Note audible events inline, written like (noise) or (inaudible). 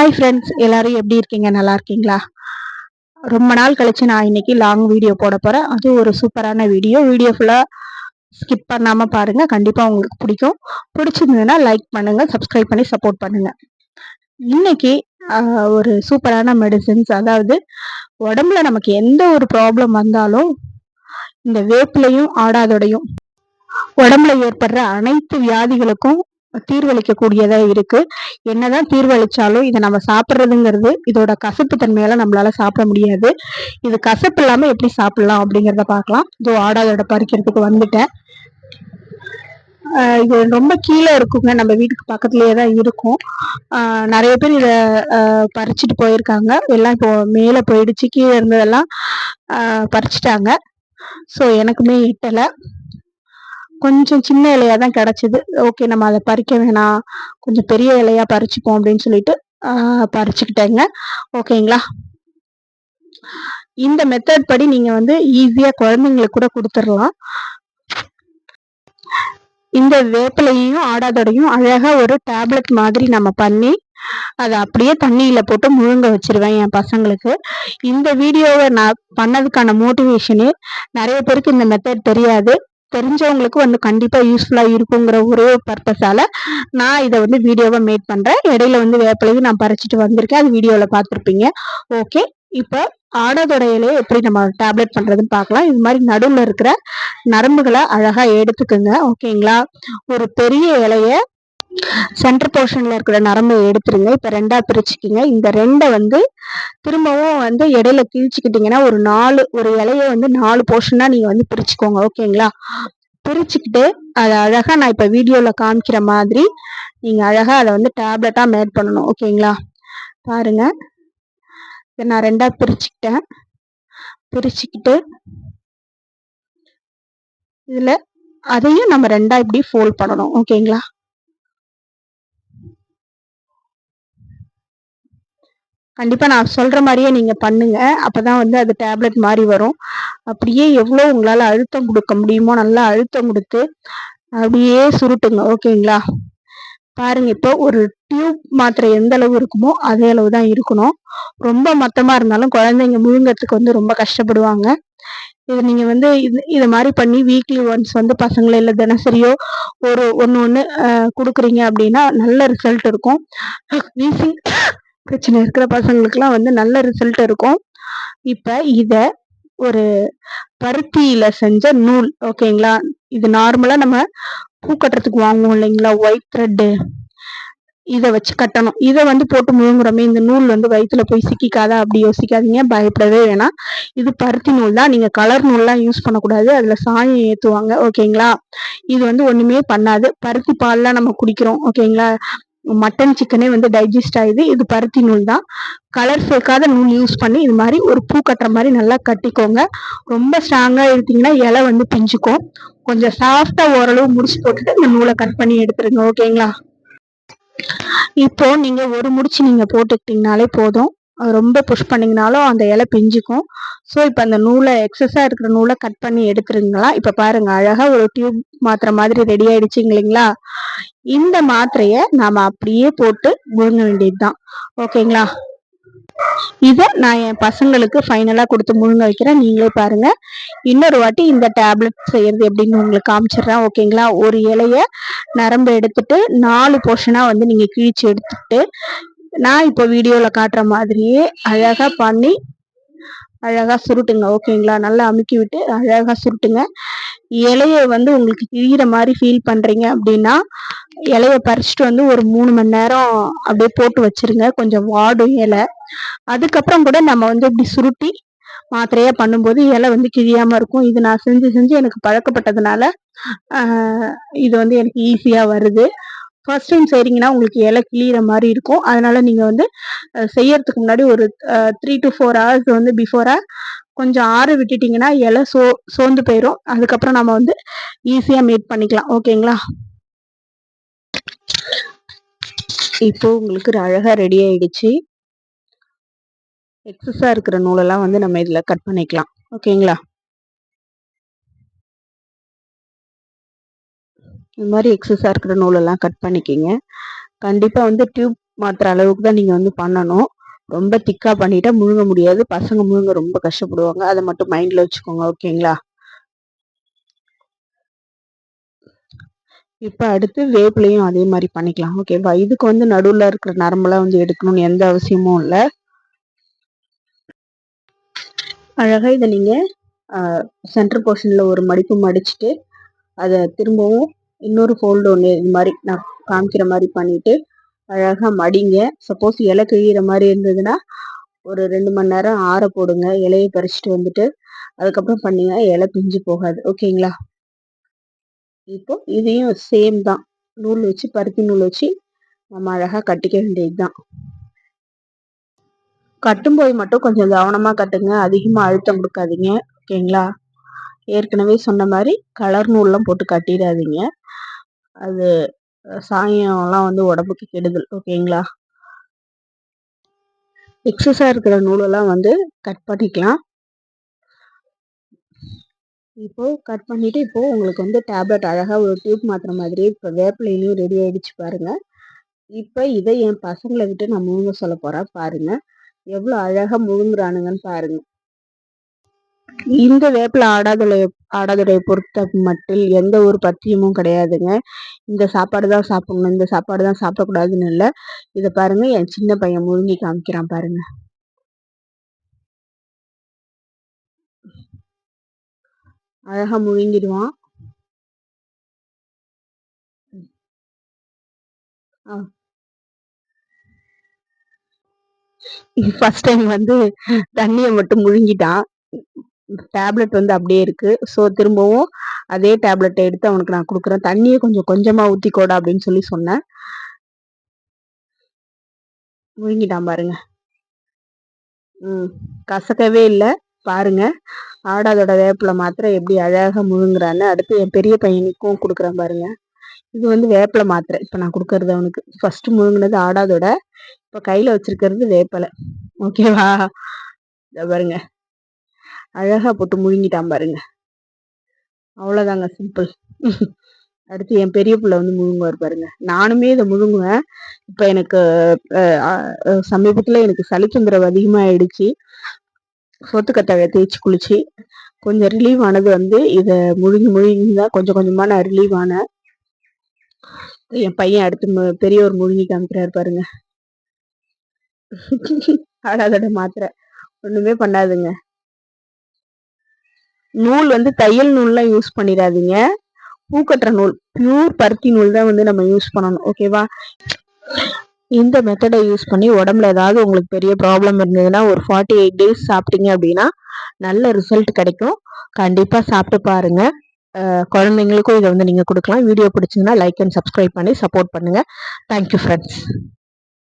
Hi friends எல்லாரும் எப்படி இருக்கீங்க? நல்லா இருக்கீங்களா? ரொம்ப நாள் கழிச்சு நான் இன்னைக்கு லாங் வீடியோ போட போறேன். அது ஒரு சூப்பரான வீடியோ வீடியோ ஃபுல்லாக ஸ்கிப் பண்ணாம பாருங்க. கண்டிப்பா உங்களுக்கு பிடிக்கும். பிடிச்சிருந்ததுன்னா லைக் பண்ணுங்க. சப்ஸ்கிரைப் பண்ணி சப்போர்ட் பண்ணுங்க. இன்னைக்கு ஒரு சூப்பரான மெடிசின்ஸ் அதாவது உடம்புல நமக்கு எந்த ஒரு ப்ராப்ளம் வந்தாலும் இந்த வேப்பிலையும் ஆடாதோடையும் உடம்புல ஏற்படுற அனைத்து வியாதிகளுக்கும் தீர்வளிக்கக்கூடியதாக இருக்கு. என்னதான் தீர்வளிச்சாலும் இதை நம்ம சாப்பிட்றதுங்கிறது இதோட கசப்பு தன்மையால் நம்மளால சாப்பிட முடியாது. இது கசப்பு இல்லாம எப்படி சாப்பிடலாம் அப்படிங்கிறத பார்க்கலாம். இதோ ஆடாதோட பறிக்கிறதுக்கு வந்துட்டேன். இது ரொம்ப கீழே இருக்குங்க. நம்ம வீட்டுக்கு பக்கத்துலயே தான் இருக்கும். நிறைய பேர் இதை பறிச்சுட்டு போயிருக்காங்க. எல்லாம் இப்போ மேலே போயிடுச்சு. கீழே இருந்ததெல்லாம் பறிச்சிட்டாங்க. ஸோ எனக்குமே எட்டலை. கொஞ்சம் சின்ன இலையா தான் கிடச்சிது. ஓகே நம்ம அதை பறிக்க வேணாம். கொஞ்சம் பெரிய இலையா பறிச்சுப்போம் அப்படின்னு சொல்லிட்டு பறிச்சுக்கிட்டேங்க. ஓகேங்களா இந்த மெத்தட் படி நீங்க வந்து ஈஸியா குழந்தைங்களுக்கு கூட கொடுத்துடலாம். இந்த வேப்பிலையும் ஆடாதோடையும் அழகா ஒரு டேப்லெட் மாதிரி நம்ம பண்ணி அதை அப்படியே தண்ணியில போட்டு முழுங்க வச்சிருவேன் என் பசங்களுக்கு. இந்த வீடியோவை நான் பண்ணதுக்கான மோட்டிவேஷனே நிறைய பேருக்கு இந்த மெத்தட் தெரியாது. தெரிஞ்சவங்களுக்கு வந்து கண்டிப்பாக யூஸ்ஃபுல்லாக இருக்குங்கிற ஒரே பர்பஸால் நான் இதை வந்து வீடியோவை மேட் பண்ணுறேன் இடையில வந்து வேப்பிலையும் நான் பறிச்சிட்டு வந்திருக்கேன். அது வீடியோவில் பார்த்துருப்பீங்க. ஓகே இப்போ ஆடதோட இலையை எப்படி நம்ம டேப்லெட் பண்ணுறதுன்னு பார்க்கலாம். இது மாதிரி நடுவில் இருக்கிற நரம்புகளை அழகாக எடுத்துக்குங்க. ஓகேங்களா ஒரு பெரிய இலையை சென்டர் போர்ஷன்ல இருக்கிற நரம்பை எடுத்துருங்க. இப்ப ரெண்டா பிரிச்சுக்கிங்க. இந்த ரெண்டை வந்து திரும்பவும் வந்து இடையில கிழிச்சுக்கிட்டீங்கன்னா ஒரு நாலு ஒரு இலைய வந்து நாலு போர்ஷனா நீங்க வந்து பிரிச்சுக்கோங்க. ஓகேங்களா பிரிச்சுக்கிட்டு அதை அழகா நான் இப்ப வீடியோல காமிக்கிற மாதிரி நீங்க அழகா அதை வந்து டேப்லெட்டா மேட் பண்ணணும். ஓகேங்களா பாருங்க. இதை நான் ரெண்டா பிரிச்சுக்கிட்டேன். பிரிச்சுக்கிட்டு இதுல அதையும் நம்ம ரெண்டா இப்படி ஃபோல்ட் பண்ணணும். ஓகேங்களா கண்டிப்பா நான் சொல்ற மாதிரியே நீங்க பண்ணுங்க. அப்பதான் வந்து அது டேப்லெட் மாதிரி வரும். அப்படியே எவ்வளோ உங்களால அழுத்தம் கொடுக்க முடியுமோ நல்லா அழுத்தம் கொடுத்து அப்படியே சுருட்டுங்க. ஓகேங்களா? பாருங்க இப்போ ஒரு டியூப் மாத்திரை எந்த அளவு இருக்குமோ அதே அளவு தான் இருக்கணும். ரொம்ப மொத்தமா இருந்தாலும் குழந்தைங்க முழுங்கிறதுக்கு வந்து ரொம்ப கஷ்டப்படுவாங்க. இது நீங்க வந்து இது இது மாதிரி பண்ணி வீக்லி ஒன்ஸ் வந்து பசங்களை இல்லை தினசரியோ ஒரு ஒன்று ஒன்று கொடுக்குறீங்க அப்படின்னா நல்ல ரிசல்ட் இருக்கும். வீசிங் பிரச்சனை இருக்கிற பசங்களுக்குலாம் வந்து நல்ல ரிசல்ட் இருக்கும். இப்போ இதை ஒரு பருத்தியில செஞ்ச நூல் ஓகேங்களா இது நார்மலா நம்ம பூ கட்டுறதுக்கு வாங்குவோம் இல்லைங்களா? ஒயிட் த்ரெட்டு இதை வச்சு கட்டணும். இதை வந்து போட்டு முழுங்குறோமே இந்த நூல் வந்து வயிற்றுல போய் சிக்கிக்காதா? அப்படி யோசிக்காதீங்க. பயப்படவே வேணாம். இது பருத்தி நூல் தான். நீங்கள் கலர் நூல்லாம் யூஸ் பண்ணக்கூடாது. அதில் சாயம் ஏற்றுவாங்க ஓகேங்களா இது வந்து ஒன்றுமே பண்ணாது. பருத்தி பால்லாம் நம்ம குடிக்கிறோம் ஓகேங்களா மட்டன் சிக்கனே வந்து டைஜஸ்ட் ஆகுது இது பருத்தி நூல் தான். கலர் சேர்க்காத நூல் யூஸ் பண்ணி இது மாதிரி ஒரு பூ கட்டுற மாதிரி நல்லா கட்டிக்கோங்க. ரொம்ப ஸ்ட்ராங்காக எடுத்தீங்கன்னா இலை வந்து பிஞ்சுக்கும். கொஞ்சம் சாஃப்டாக ஓரளவு முடிச்சு போட்டுட்டு இந்த நூலை கட் பண்ணி எடுத்துருங்க. ஓகேங்களா இப்போ நீங்கள் ஒரு முடிச்சு நீங்கள் போட்டுக்கிட்டீங்கனாலே போதும். ரொம்ப புஷ் பண்ணிங்கனாலும் அந்த இலை பிஞ்சுக்கும். ஸோ இப்போ அந்த நூலை எக்ஸஸாக இருக்கிற நூலை கட் பண்ணி எடுத்துருங்களா இப்போ பாருங்கள் அழகாக ஒரு டியூப் மாத்திரை மாதிரி ரெடி ஆயிடுச்சு இல்லைங்களா? இந்த மாத்திரையை நாம் அப்படியே போட்டு முழுங்க வேண்டியதுதான். ஓகேங்களா இதை நான் என் பசங்களுக்கு ஃபைனலாக கொடுத்து முழுங்க வைக்கிறேன். நீங்களே பாருங்கள் இன்னொரு வாட்டி இந்த டேப்லெட் செய்கிறது எப்படின்னு உங்களுக்கு காமிச்சிடுறேன். ஓகேங்களா ஒரு இலைய நரம்பு எடுத்துட்டு நாலு போர்ஷனாக வந்து நீங்கள் கிழிச்சு எடுத்துட்டு நான் இப்போ வீடியோவில் காட்டுற மாதிரியே அழகாக பண்ணி அழகாக சுருட்டுங்க ஓகேங்களா? நல்லா அமுக்கி விட்டு அழகாக சுருட்டுங்க. இலையை வந்து உங்களுக்கு கிழிகிற மாதிரி ஃபீல் பண்ணுறீங்க அப்படின்னா இலையை பறிச்சுட்டு வந்து ஒரு மூணு மணி நேரம் அப்படியே போட்டு வச்சிருங்க. கொஞ்சம் வாடும் இலை. அதுக்கப்புறம் கூட நம்ம வந்து இப்படி சுருட்டி மாத்திரையாக பண்ணும்போது இலை வந்து கிழியாமல் இருக்கும். இது நான் செஞ்சு செஞ்சு எனக்கு பழக்கப்பட்டதுனால இது வந்து எனக்கு ஈஸியாக வருது. ஃபர்ஸ்ட் டைம் செய்கிறீங்கன்னா உங்களுக்கு இலை கிளியிற மாதிரி இருக்கும். அதனால் நீங்கள் வந்து செய்யறதுக்கு முன்னாடி ஒரு த்ரீ டு ஃபோர் ஹவர்ஸ் வந்து பிஃபோராக கொஞ்சம் ஆற விட்டுட்டிங்கன்னா இலை சோ சோர்ந்து போயிடும் அதுக்கப்புறம் நம்ம வந்து ஈஸியாக மேட் பண்ணிக்கலாம். ஓகேங்களா இப்போ உங்களுக்கு அழகாக ரெடி ஆயிடுச்சு. எக்ஸஸாக இருக்கிற நூலெல்லாம் வந்து நம்ம இதில் கட் பண்ணிக்கலாம். ஓகேங்களா இந்த மாதிரி எக்ஸஸாக இருக்கிற நூலெல்லாம் கட் பண்ணிக்கிங்க. கண்டிப்பாக வந்து டியூப் மாற்றுற அளவுக்கு தான் நீங்கள் வந்து பண்ணணும். ரொம்ப திக்காக பண்ணிட்டா முழுங்க முடியாது. பசங்க முழுங்க ரொம்ப கஷ்டப்படுவாங்க. அதை மட்டும் மைண்டில் வச்சுக்கோங்க ஓகேங்களா இப்போ அடுத்து வேப்பிலையும் அதே மாதிரி பண்ணிக்கலாம் ஓகேவா இதுக்கு வந்து நடுவில் இருக்கிற நரம்பெல்லாம் வந்து எடுக்கணும்னு எந்த அவசியமும் இல்லை. அழகாக இதை நீங்கள் சென்டர் போர்ஷனில் ஒரு மடிப்பு மடிச்சுட்டு அதை திரும்பவும் இன்னொரு ஃபோல்டு ஒன்று இது மாதிரி நான் காமிக்கிற மாதிரி பண்ணிவிட்டு அழகாக மடிங்க. சப்போஸ் இலை கிழிகிற மாதிரி இருந்ததுன்னா ஒரு ரெண்டு மணி நேரம் ஆற போடுங்க. இலையை பறிச்சுட்டு வந்துட்டு அதுக்கப்புறம் பண்ணிங்கன்னா இலை பிஞ்சு போகாது. ஓகேங்களா இப்போ இதையும் சேம் தான். நூல் வச்சு பருத்தி நூல் வச்சு நம்ம அழகாக கட்டிக்க வேண்டியது தான் கட்டும்போது மட்டும் கொஞ்சம் கவனமாக கட்டுங்க. அதிகமாக அழுத்தம் கொடுக்காதீங்க. ஓகேங்களா ஏற்கனவே சொன்ன மாதிரி கலர் நூல்லாம் போட்டு கட்டிடாதீங்க. அது சாயம்லாம் வந்து உடம்புக்கு கெடுதல். ஓகேங்களா? எக்ஸஸாக இருக்கிற நூலெல்லாம் வந்து கட் பண்ணிக்கலாம். இப்போது கட் பண்ணிவிட்டு இப்போது உங்களுக்கு வந்து டேப்லெட் அழகாக ஒரு டியூப் மாத்திர மாதிரி இப்போ வேப்பிலையும் ரெடி ஆகிடுச்சு பாருங்கள் இப்போ இதை என் பசங்களை விட்டு நான் முழுங்க சொல்ல போகிறேன் பாருங்கள் எவ்வளோ அழகாக முழுங்குறானுங்கன்னு பாருங்கள் இந்த வேப்பில ஆடாதுடைய ஆடாதுடைய பொறுத்த மட்டில் எந்த ஒரு பத்தியமும் கிடையாதுங்க. இந்த சாப்பாடு தான் சாப்பிடணும் இந்த சாப்பாடு தான் சாப்பிடக்கூடாதுன்னு இல்லை. இதை பாருங்க என் சின்ன பையன் முழுங்கி காமிக்கிறான் பாருங்க. அழகா முழுங்கிடுவான். ஃபர்ஸ்ட் டைம் (laughs) வந்து தண்ணியை மட்டும் முழுங்கிட்டான். டேப்லெட் வந்து அப்படியே இருக்குது ஸோ திரும்பவும் அதே டேப்லெட்டை எடுத்து அவனுக்கு நான் கொடுக்குறேன். தண்ணியை கொஞ்சம் கொஞ்சமாக ஊற்றிக்கோடா அப்படின்னு சொல்லி சொன்னேன். முழுங்கிட்டான் பாருங்க. ம் கசக்கவே இல்லை. பாருங்க. ஆடாதோட வேப்பிலை மாத்திரை எப்படி அழகாக முழுங்குறான்னு அடுத்து என் பெரிய பையனுக்கும் கொடுக்குறேன் பாருங்க. இது வந்து வேப்பில மாத்திரை. இப்போ நான் கொடுக்கறது அவனுக்கு. ஃபஸ்ட்டு முழுங்கினது ஆடாதோட இப்போ கையில் வச்சிருக்கிறது வேப்பிலை. ஓகேவா பாருங்க. அழகா போட்டு முழுங்கிட்டான் பாருங்க. அவ்வளோதாங்க சிம்பிள் அடுத்து என் பெரிய பிள்ளை வந்து முழுங்குவார் பாருங்க. நானுமே இதை முழுங்குவேன். இப்போ எனக்கு சமீபத்தில் எனக்கு சளி தொந்தரவு அதிகமாகிடுச்சு சொத்துக்கத்தாழை தேய்ச்சி குளிச்சு கொஞ்சம் ரிலீவ் ஆனது வந்து இதை முழுங்கி முழுங்கி தான் கொஞ்சம் கொஞ்சமாக நான் ரிலீவ் ஆனேன். என் பையன் அடுத்து பெரியவர் முழுங்கி காமிக்கிறாரு பாருங்க. ஆடாதோட மாத்திரை. ஒன்றுமே பண்ணாதுங்க. நூல் வந்து தையல் நூல்லாம் யூஸ் பண்ணிடாதீங்க. பூக்கட்டுற நூல் பியூர் பருத்தி நூல் தான் வந்து நம்ம யூஸ் பண்ணணும் ஓகேவா இந்த மெத்தடை யூஸ் பண்ணி உடம்புல ஏதாவது உங்களுக்கு பெரிய ப்ராப்ளம் இருந்ததுன்னா ஒரு ஃபார்ட்டி எயிட் டேஸ் சாப்பிட்டீங்க அப்படின்னா நல்ல ரிசல்ட் கிடைக்கும். கண்டிப்பாக சாப்பிட்டு பாருங்கள் குழந்தைங்களுக்கும் இதை வந்து நீங்கள் கொடுக்கலாம். வீடியோ பிடிச்சிங்கன்னா லைக் அண்ட் சப்ஸ்கிரைப் பண்ணி சப்போர்ட் பண்ணுங்கள் தேங்க்யூ ஃப்ரெண்ட்ஸ்